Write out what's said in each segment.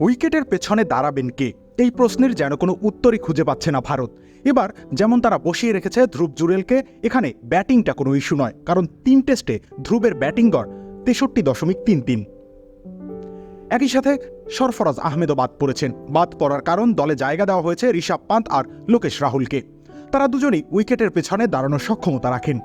উইকেটের পেছনে দাঁড়াবেন কে? এই প্রশ্নের যেন কোনো উত্তরই খুঁজে পাচ্ছে না ভারত। এবার যেমন তারা বসিয়ে রেখেছে ধ্রুব জুরেলকে, এখানে ব্যাটিংটা কোনো ইস্যু নয়, কারণ তিন টেস্টে ধ্রুবের ব্যাটিং গড় তেষট্টি দশমিক তিন তিন। একই সাথে সরফরাজ আহমেদও বাদ পড়েছেন। বাদ পড়ার কারণ দলে জায়গা দেওয়া হয়েছে ঋষভ পান্ত আর লোকেশ রাহুলকে। তারা দুজনই উইকেটের পেছনে দাঁড়ানোর সক্ষমতা রাখেন।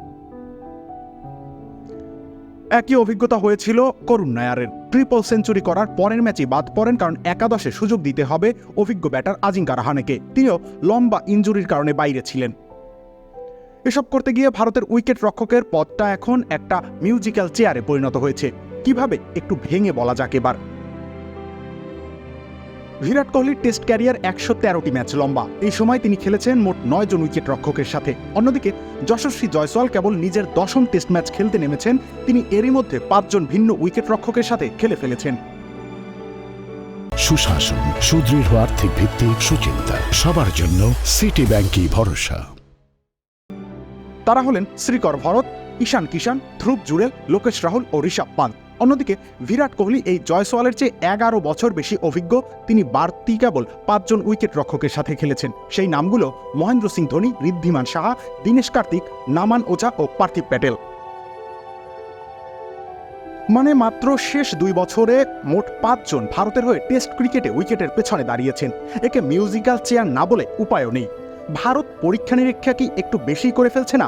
একই অভিজ্ঞতা হয়েছিল করুণ নায়ারের। ট্রিপল সেঞ্চুরি করার পরের ম্যাচে বাদ পড়েন কারণ একাদশে সুযোগ দিতে হবে অভিজ্ঞ ব্যাটার আজিঙ্কা রাহানেকে। তিনিও লম্বা ইঞ্জুরির কারণে বাইরে ছিলেন। এসব করতে গিয়ে ভারতের উইকেট রক্ষকের পদটা এখন একটা মিউজিক্যাল চেয়ারে পরিণত হয়েছে। কীভাবে একটু ভেঙে বলা যাক এবার? বিরাট কোহলির টেস্ট ক্যারিয়ার একশো তেরোটি ম্যাচ লম্বা। এই সময় তিনি খেলেছেন মোট নয় জন উইকেট রক্ষকের সাথে। অন্যদিকে যশস্বী জয়সওয়াল কেবল নিজের দশম টেস্ট ম্যাচ খেলতে নেমেছেন। তিনি এরই মধ্যে পাঁচজন ভিন্ন উইকেট রক্ষকের সাথে খেলে ফেলেছেন। সুশাসন সুদৃঢ় আর্থিক ভিত্তি সুচিন্তা। সবার জন্য সিটি ব্যাংকই ভরসা। তারা হলেন শ্রীকর ভরত ঈশান কিষান ধ্রুব জুরেল লোকেশ রাহুল ও ঋষভ পান্ত। অন্যদিকে বিরাট কোহলি এই জয়সওয়ালের চেয়ে এগারো বছর বেশি অভিজ্ঞ। তিনি বাড়তি কেবল পাঁচজন উইকেট রক্ষকের সাথে খেলেছেন। সেই নামগুলো মহেন্দ্র সিং ধোনি, ঋদ্ধিমান সাহা, দীনেশ কার্তিক, নামান ওঝা ও পার্থিব প্যাটেল। মানে মাত্র শেষ দুই বছরে মোট পাঁচজন ভারতের হয়ে টেস্ট ক্রিকেটে উইকেটের পেছনে দাঁড়িয়েছেন। একে মিউজিক্যাল চেয়ার না বলে উপায়ও নেই। ভারত পরীক্ষা নিরীক্ষা কি একটু বেশি করে ফেলছে না?